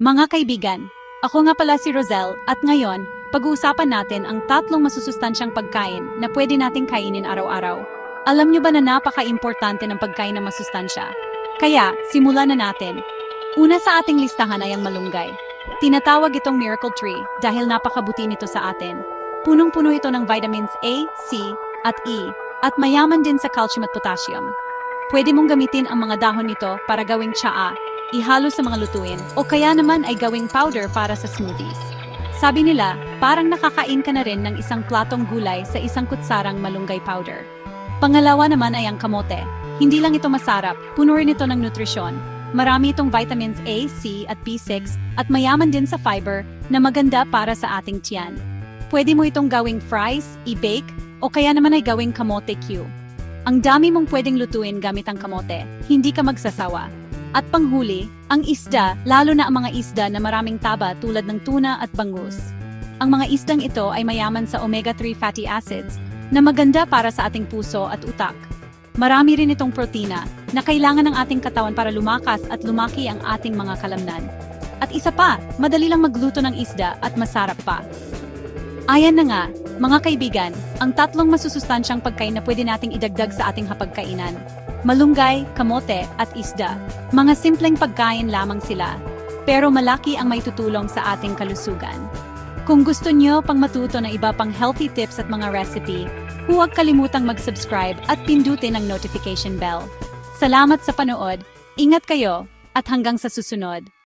Mga kaibigan, ako nga pala si Rosel at ngayon, pag-uusapan natin ang tatlong masusustansyang pagkain na pwede nating kainin araw-araw. Alam nyo ba na napaka-importante ng pagkain ng masustansya? Kaya, simulan na natin. Una sa ating listahan ay ang malunggay. Tinatawag itong miracle tree dahil napakabuti nito sa atin. Punong-puno ito ng vitamins A, C, at E, at mayaman din sa calcium at potassium. Pwede mong gamitin ang mga dahon nito para gawing tsaa, ihalo sa mga lutuin, o kaya naman ay gawing powder para sa smoothies. Sabi nila, parang nakakain ka na rin ng isang platong gulay sa isang kutsarang malunggay powder. Pangalawa naman ay ang kamote. Hindi lang ito masarap, puno rin ito ng nutrisyon. Marami itong vitamins A, C at B6 at mayaman din sa fiber na maganda para sa ating tiyan. Pwede mo itong gawing fries, i-bake, o kaya naman ay gawing kamote Q. Ang dami mong pwedeng lutuin gamit ang kamote, hindi ka magsasawa. At panghuli, ang isda, lalo na ang mga isda na maraming taba tulad ng tuna at bangus. Ang mga isdang ito ay mayaman sa omega-3 fatty acids na maganda para sa ating puso at utak. Marami rin itong protina na kailangan ng ating katawan para lumakas at lumaki ang ating mga kalamnan. At isa pa, madali lang magluto ng isda at masarap pa. Ayan na nga, mga kaibigan, ang tatlong masusustansyang pagkain na pwede nating idagdag sa ating hapagkainan. Malunggay, kamote, at isda. Mga simpleng pagkain lamang sila, pero malaki ang may tutulong sa ating kalusugan. Kung gusto nyo pang matuto ng iba pang healthy tips at mga recipe, huwag kalimutang mag-subscribe at pindutin ang notification bell. Salamat sa panood, ingat kayo, at hanggang sa susunod.